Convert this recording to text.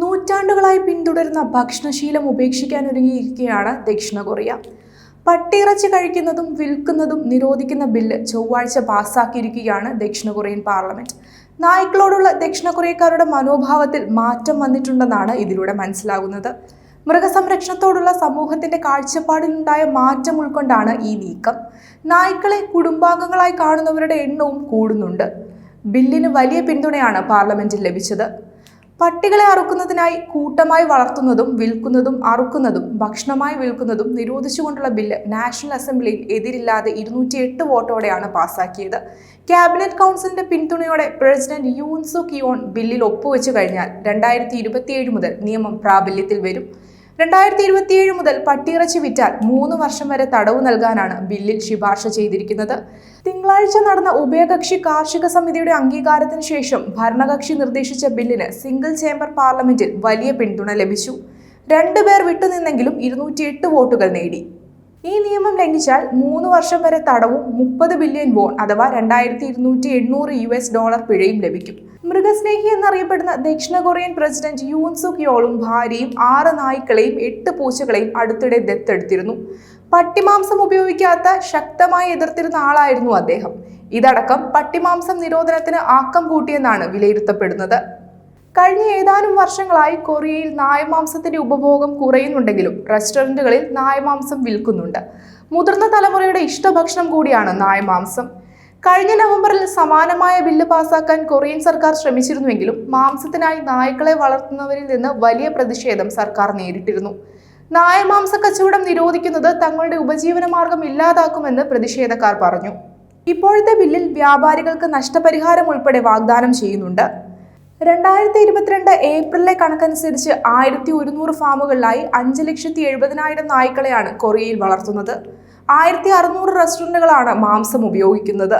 നൂറ്റാണ്ടുകളായി പിന്തുടരുന്ന ഭക്ഷണശീലം ഉപേക്ഷിക്കാൻ ഒരുങ്ങിയിരിക്കുകയാണ് ദക്ഷിണ കൊറിയ. പട്ടിയിറച്ചി കഴിക്കുന്നതും വിൽക്കുന്നതും നിരോധിക്കുന്ന ബില്ല് ചൊവ്വാഴ്ച പാസ്സാക്കിയിരിക്കുകയാണ് ദക്ഷിണ കൊറിയൻ പാർലമെന്റ്. നായ്ക്കളോടുള്ള ദക്ഷിണ കൊറിയക്കാരുടെ മനോഭാവത്തിൽ മാറ്റം വന്നിട്ടുണ്ടെന്നാണ് ഇതിലൂടെ മനസ്സിലാകുന്നത്. മൃഗസംരക്ഷണത്തോടുള്ള സമൂഹത്തിന്റെ കാഴ്ചപ്പാടിലുണ്ടായ മാറ്റം ഉൾക്കൊണ്ടാണ് ഈ നീക്കം. നായ്ക്കളെ കുടുംബാംഗങ്ങളായി കാണുന്നവരുടെ എണ്ണവും കൂടുന്നുണ്ട്. ബില്ലിന് വലിയ പിന്തുണയാണ് പാർലമെന്റിൽ ലഭിച്ചത്. പട്ടികളെ അറുക്കുന്നതിനായി കൂട്ടമായി വളർത്തുന്നതും വിൽക്കുന്നതും അറുക്കുന്നതും ഭക്ഷണമായി വിൽക്കുന്നതും നിരോധിച്ചുകൊണ്ടുള്ള ബില്ല് നാഷണൽ അസംബ്ലിയിൽ എതിരില്ലാതെ ഇരുന്നൂറ്റി എട്ട് വോട്ടോടെയാണ് പാസാക്കിയത് ക്യാബിനറ്റ് കൗൺസിലിന്റെ പിന്തുണയോടെ പ്രസിഡന്റ് യൂൻസു കിയോൺ ബില്ലിൽ ഒപ്പുവെച്ചു കഴിഞ്ഞാൽ രണ്ടായിരത്തി ഇരുപത്തിയേഴ് മുതൽ നിയമം പ്രാബല്യത്തിൽ വരും. രണ്ടായിരത്തി ഇരുപത്തിയേഴ് മുതൽ പട്ടിയിറച്ചി വിറ്റാൽ മൂന്ന് വർഷം വരെ തടവ് നൽകാനാണ് ബില്ലിൽ ശുപാർശ ചെയ്തിരിക്കുന്നത്. തിങ്കളാഴ്ച നടന്ന ഉഭയകക്ഷി കാർഷിക സമിതിയുടെ അംഗീകാരത്തിന് ശേഷം ഭരണകക്ഷി നിർദ്ദേശിച്ച ബില്ലിന് സിംഗിൾ ചേംബർ പാർലമെന്റിൽ വലിയ പിന്തുണ ലഭിച്ചു. രണ്ടുപേർ വിട്ടുനിന്നെങ്കിലും ഇരുന്നൂറ്റിയെട്ട് വോട്ടുകൾ നേടി. ഈ നിയമം ലംഘിച്ചാൽ മൂന്ന് വർഷം വരെ തടവും മുപ്പത് ബില്യൺ വോൺ അഥവാ രണ്ടായിരത്തി ഇരുന്നൂറ്റി എണ്ണൂറ് യു എസ് ഡോളർ പിഴയും ലഭിക്കും. മൃഗസ്നേഹി എന്നറിയപ്പെടുന്ന ദക്ഷിണ കൊറിയൻ പ്രസിഡന്റ് യൂൻസുക് യോളും ഭാര്യയും ആറ് നായ്ക്കളെയും എട്ട് പൂച്ചകളെയും അടുത്തിടെ ദത്തെടുത്തിരുന്നു പട്ടിമാംസം ഉപയോഗിക്കാത്ത ശക്തമായി എതിർത്തിരുന്ന ആളായിരുന്നു അദ്ദേഹം. ഇതടക്കം പട്ടിമാംസം നിരോധനത്തിന് ആക്കം കൂട്ടിയെന്നാണ് വിലയിരുത്തപ്പെടുന്നത്. കഴിഞ്ഞ ഏതാനും വർഷങ്ങളായി കൊറിയയിൽ നായമാംസത്തിന്റെ ഉപഭോഗം കുറയുന്നുണ്ടെങ്കിലും റെസ്റ്റോറന്റുകളിൽ നായമാംസം വിൽക്കുന്നുണ്ട്. മുതിർന്ന തലമുറയുടെ ഇഷ്ടഭക്ഷണം കൂടിയാണ് നായമാംസം. കഴിഞ്ഞ നവംബറിൽ സമാനമായ ബില്ല് പാസാക്കാൻ കൊറിയൻ സർക്കാർ ശ്രമിച്ചിരുന്നുവെങ്കിലും മാംസത്തിനായി നായ്ക്കളെ വളർത്തുന്നവരിൽ നിന്ന് വലിയ പ്രതിഷേധം സർക്കാർ നേരിട്ടിരുന്നു. നായമാംസ കച്ചവടം നിരോധിക്കുന്നത് തങ്ങളുടെ ഉപജീവനമാർഗം ഇല്ലാതാക്കുമെന്ന് പ്രതിഷേധക്കാർ പറഞ്ഞു. ഇപ്പോഴത്തെ ബില്ലിൽ വ്യാപാരികൾക്ക് നഷ്ടപരിഹാരം ഉൾപ്പെടെ വാഗ്ദാനം ചെയ്യുന്നുണ്ട്. രണ്ടായിരത്തി ഇരുപത്തിരണ്ട് ഏപ്രിലിലെ കണക്കനുസരിച്ച് ആയിരത്തി ഒരുന്നൂറ് ഫാമുകളിലായി അഞ്ച് ലക്ഷത്തി എഴുപതിനായിരം നായ്ക്കളെയാണ് കൊറിയയിൽ വളർത്തുന്നത്. ആയിരത്തി അറുന്നൂറ് റെസ്റ്റോറന്റുകളാണ് മാംസം ഉപയോഗിക്കുന്നത്.